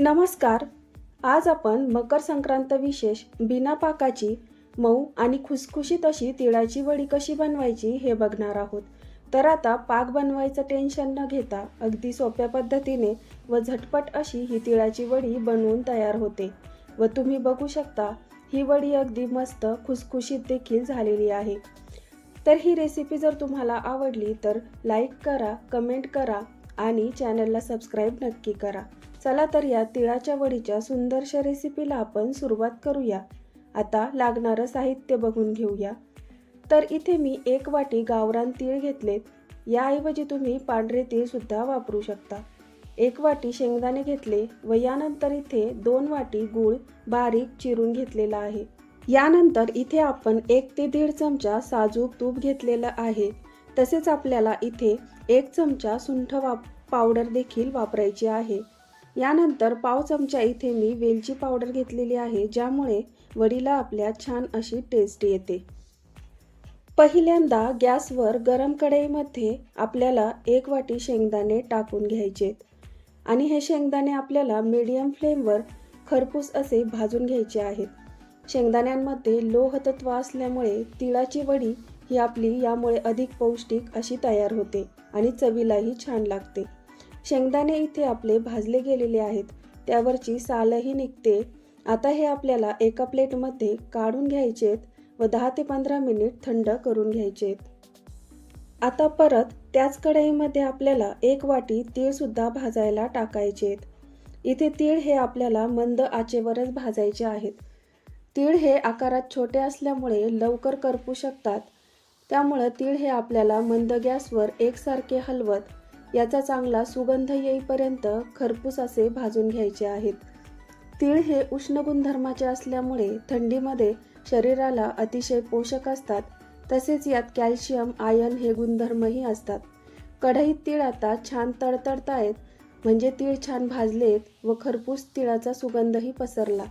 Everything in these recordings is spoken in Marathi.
नमस्कार. आज आपण मकर संक्रांत विशेष बिना पाकाची मऊ आणि खुसखुशीत अशी तिळाची वडी कशी बनवायची हे बघणार आहोत. तर आता पाक बनवायचं टेन्शन न घेता अगदी सोप्या पद्धतीने व झटपट अशी ही तिळाची वडी बनवून तयार होते. व तुम्ही बघू शकता ही वडी अगदी मस्त खुसखुशीत देखील झालेली आहे. तर ही रेसिपी जर तुम्हाला आवडली तर लाईक करा कमेंट करा आणि चॅनलला सबस्क्राईब नक्की करा. चला तर या तिळाच्या वडीच्या सुंदरशा रेसिपीला आपण सुरुवात करूया. आता लागणारं साहित्य बघून घेऊया. तर इथे मी एक वाटी गावरान तीळ घेतलेत. याऐवजी तुम्ही पांढरे तीळसुद्धा वापरू शकता. एक वाटी शेंगदाणे घेतले व यानंतर इथे दोन वाटी गूळ बारीक चिरून घेतलेला आहे. यानंतर इथे आपण एक ते दीड चमचा साजूक तूप घेतलेलं आहे. तसेच आपल्याला इथे एक चमचा सुंठ वाप पावडर देखील वापरायची आहे. यानंतर पाव चमचा इथे मी वेलची पावडर घेतलेली आहे ज्यामुळे वडीला आपल्या छान अशी टेस्ट येते. पहिल्यांदा गॅसवर गरम कढईमध्ये आपल्याला एक वाटी शेंगदाणे टाकून घ्यायचेत आणि हे शेंगदाणे आपल्याला मीडियम फ्लेमवर खरपूस असे भाजून घ्यायचे आहेत. शेंगदाण्यांमध्ये लोहतत्व असल्यामुळे तिळाची वडी ही आपली यामुळे अधिक पौष्टिक अशी तयार होते आणि चवीलाही छान लागते. शेंगदाणे इथे आपले भाजले गेलेले आहेत. त्यावरची सालही निघते. आता हे आपल्याला एका प्लेटमध्ये काढून घ्यायचेत व दहा ते पंधरा मिनिट थंड करून घ्यायचेत. आता परत त्याच कढईमध्ये आपल्याला एक वाटी तीळसुद्धा भाजायला टाकायचेत. इथे तीळ हे आपल्याला मंद आचेवरच भाजायचे आहेत. तीळ हे आकारात छोटे असल्यामुळे लवकर करपू शकतात. त्यामुळं तीळ हे आपल्याला मंद गॅसवर एकसारखे हलवत याचा चांगला सुगंध येईपर्यंत खरपूस असे भाजून घ्यायचे आहेत. तीळ हे उष्ण गुणधर्माचे असल्यामुळे थंडीमध्ये शरीराला अतिशय पोषक असतात. तसेच यात कॅल्शियम आयन हे गुणधर्मही असतात. कढईत तीळ आता छान तडतडतायत आहेत म्हणजे तीळ छान भाजलेत व खरपूस तिळाचा सुगंधही पसरला.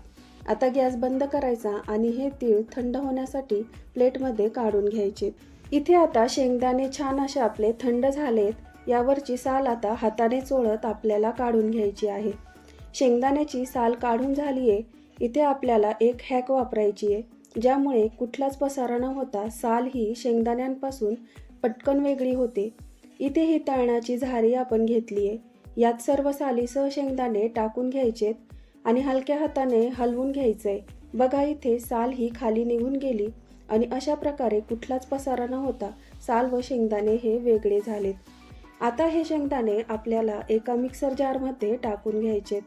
आता गॅस बंद करायचा आणि हे तीळ थंड होण्यासाठी प्लेटमध्ये काढून घ्यायचे. इथे आता शेंगदाणे छान असे आपले थंड झालेत यावरची साल आता हाताने चोळत आपल्याला काढून घ्यायची आहे. शेंगदाण्याची साल काढून झाली आहे इथे आपल्याला एक हॅक वापरायची आहे ज्यामुळे कुठलाच पसारा न होता साल ही शेंगदाण्यांपासून पटकन वेगळी होते. इथे ही तळणाची झारी आपण घेतली आहे यात सर्व सालीसह शेंगदाणे टाकून घ्यायचेत आणि हलक्या हाताने हलवून घ्यायचं आहे बघा इथे साल ही खाली निघून गेली आणि अशा प्रकारे कुठलाच पसारा न होता साल व शेंगदाणे हे वेगळे झालेत. आता हे शेंगदाणे आपल्याला एका मिक्सर जारमध्ये टाकून घ्यायचेत.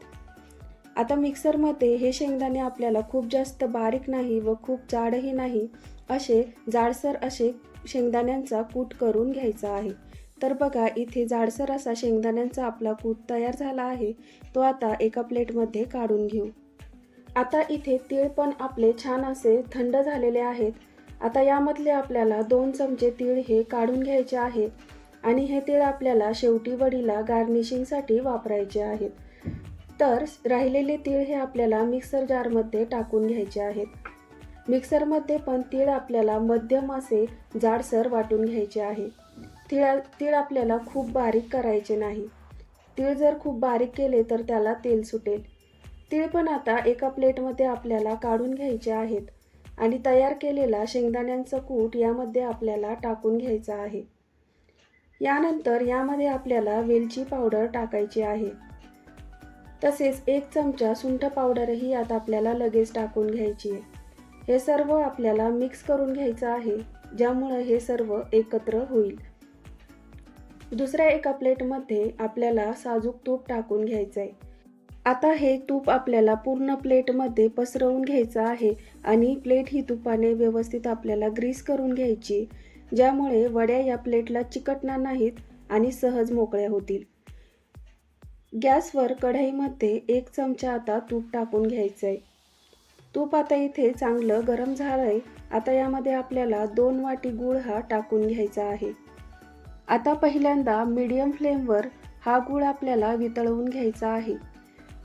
आता मिक्सरमध्ये हे शेंगदाणे आपल्याला खूप जास्त बारीक नाही व खूप जाडही नाही असे जाडसर असे शेंगदाण्यांचा कूट करून घ्यायचा आहे. तर बघा इथे जाडसर असा शेंगदाण्यांचा आपला कूट तयार झाला आहे. तो आता एका प्लेटमध्ये काढून घेऊ. आता इथे तीळ पण आपले छान असे थंड झालेले आहेत. आता यामधले आपल्याला दोन चमचे तीळ हे काढून घ्यायचे आहेत आणि हे तेल आपल्याला शेवटी वडीला गार्निशिंगसाठी वापरायचे आहेत. तर राहिलेले तीळ हे आपल्याला मिक्सर जारमध्ये टाकून घ्यायचे आहेत. मिक्सरमध्ये पण तीळ आपल्याला मध्यम असे जाडसर वाटून घ्यायचे आहे. तिळा तीळ आपल्याला खूप बारीक करायचे नाही. तीळ जर खूप बारीक केले तर त्याला तेल सुटेल. तीळ पण आता एका प्लेटमध्ये आपल्याला काढून घ्यायचे आहेत. आणि तयार केलेला शेंगदाण्यांचं कूट यामध्ये आपल्याला टाकून घ्यायचा आहे. यानंतर यामध्ये आपल्याला वेलची पावडर टाकायची आहे. तसेच एक चमचा सुंठ पावडरही यात आपल्याला लगेच टाकून घ्यायची आहे. हे सर्व आपल्याला मिक्स करून घ्यायचं आहे ज्यामुळं हे सर्व एकत्र होईल. दुसऱ्या एका प्लेटमध्ये आपल्याला साजूक तूप टाकून घ्यायचं आहे आता हे तूप आपल्याला पूर्ण प्लेटमध्ये पसरवून घ्यायचं आहे आणि प्लेट ही तुपाने व्यवस्थित आपल्याला ग्रीस करून घ्यायची. ज्यामुळे वड्या या प्लेटला चिकटणार नाहीत आणि सहज मोकळ्या होतील. गॅसवर कढईमध्ये एक चमचा आता तूप टाकून घ्यायचं आहे तूप आता इथे चांगलं गरम झालं आहे आता यामध्ये आपल्याला दोन वाटी गूळ हा टाकून घ्यायचा आहे. आता पहिल्यांदा मीडियम फ्लेमवर हा गूळ आपल्याला वितळवून घ्यायचा आहे.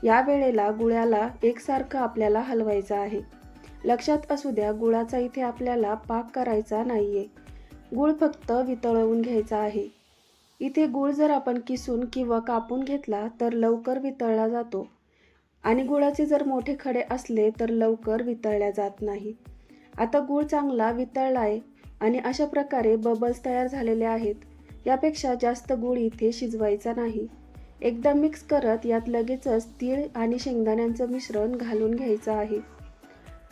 या वेळेला गुळाला एकसारखं आपल्याला हलवायचं आहे. लक्षात असू द्या गुळाचा इथे आपल्याला पाक करायचा नाही आहे गूळ फक्त वितळवून घ्यायचा आहे. इथे गूळ जर आपण किसून किंवा कापून घेतला तर लवकर वितळला जातो. आणि गुळाचे जर मोठे खडे असले तर लवकर वितळल्या जात नाही. आता गूळ चांगला वितळला आहे आणि अशा प्रकारे बबल्स तयार झालेले आहेत. यापेक्षा जास्त गूळ इथे शिजवायचा नाही. एकदा मिक्स करत यात लगेचच तीळ आणि शेंगदाण्यांचं मिश्रण घालून घ्यायचं आहे.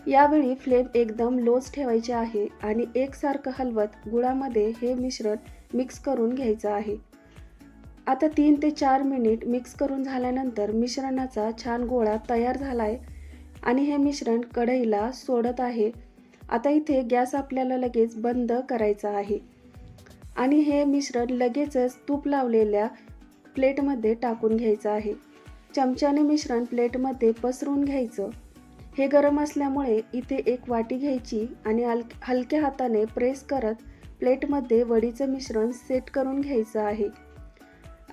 यावेळी फ्लेम एकदम लोच ठेवायचे आहे आणि एकसारखं हलवत गुळामध्ये हे मिश्रण मिक्स करून घ्यायचं आहे. आता तीन ते चार मिनिट मिक्स करून झाल्यानंतर मिश्रणाचा छान गोळा तयार झाला आहे आणि हे मिश्रण कढईला सोडत आहे. आता इथे गॅस आपल्याला लगेच बंद करायचा आहे. आणि हे मिश्रण लगेचच तूप लावलेल्या प्लेटमध्ये टाकून घ्यायचं आहे. चमच्याने मिश्रण प्लेटमध्ये पसरून घ्यायचं. हे गरम असल्यामुळे इथे एक वाटी घ्यायची आणि हल हलक्या हाताने प्रेस करत प्लेटमध्ये वडीचं मिश्रण सेट करून घ्यायचं आहे.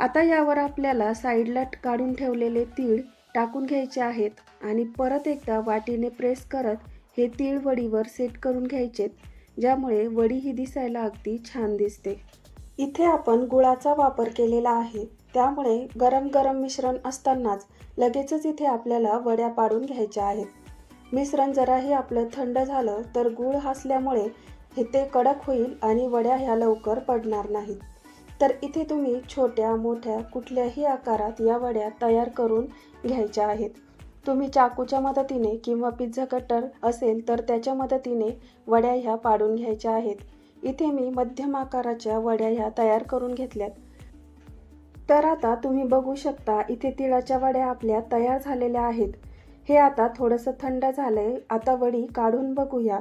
आता यावर आपल्याला साईडला काढून ठेवलेले तीळ टाकून घ्यायचे आहेत आणि परत एकदा वाटीने प्रेस करत हे तीळ वडीवर सेट करून घ्यायचेत ज्यामुळे वडी ही दिसायला अगदी छान दिसते. इथे आपण गुळाचा वापर केलेला आहे त्यामुळे गरम गरम मिश्रण असतानाच लगेचच इथे आपल्याला वड्या पाडून घ्यायच्या आहेत. मिश्रण जराही आपलं थंड झालं तर गूळ हसल्यामुळे हे ते कडक होईल आणि वड्या ह्या लवकर पडणार नाहीत. तर इथे तुम्ही छोट्या मोठ्या कुठल्याही आकारात या वड्या तयार करून घ्यायच्या आहेत. तुम्ही चाकूच्या मदतीने किंवा पिझ्झा कटर असेल तर त्याच्या मदतीने वड्या ह्या पाडून घ्यायच्या आहेत. इथे मी मध्यम आकाराच्या वड्या ह्या तयार करून घेतल्यात. तर आता तुम्ही बघू शकता इथे तिळाच्या वड्या आपल्या तयार झालेल्या आहेत. हे आता थोडंसं थंड झालंय. आता वडी काढून बघूया.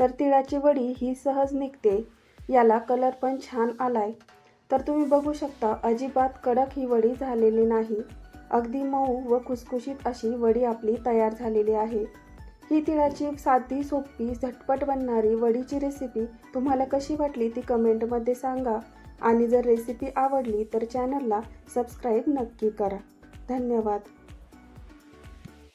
तर तिळाची वडी ही सहज निघते. याला कलर पण छान आलाय. तर तुम्ही बघू शकता अजिबात कडक ही वडी झालेली नाही. अगदी मऊ व खुसखुशीत अशी वडी आपली तयार झालेली आहे. ही तिळाची साधी सोपी झटपट बनणारी वडीची रेसिपी तुम्हाला कशी वाटली ती कमेंटमध्ये सांगा. आणि जर रेसिपी आवडली तर चॅनलला सबस्क्राईब नक्की करा. धन्यवाद.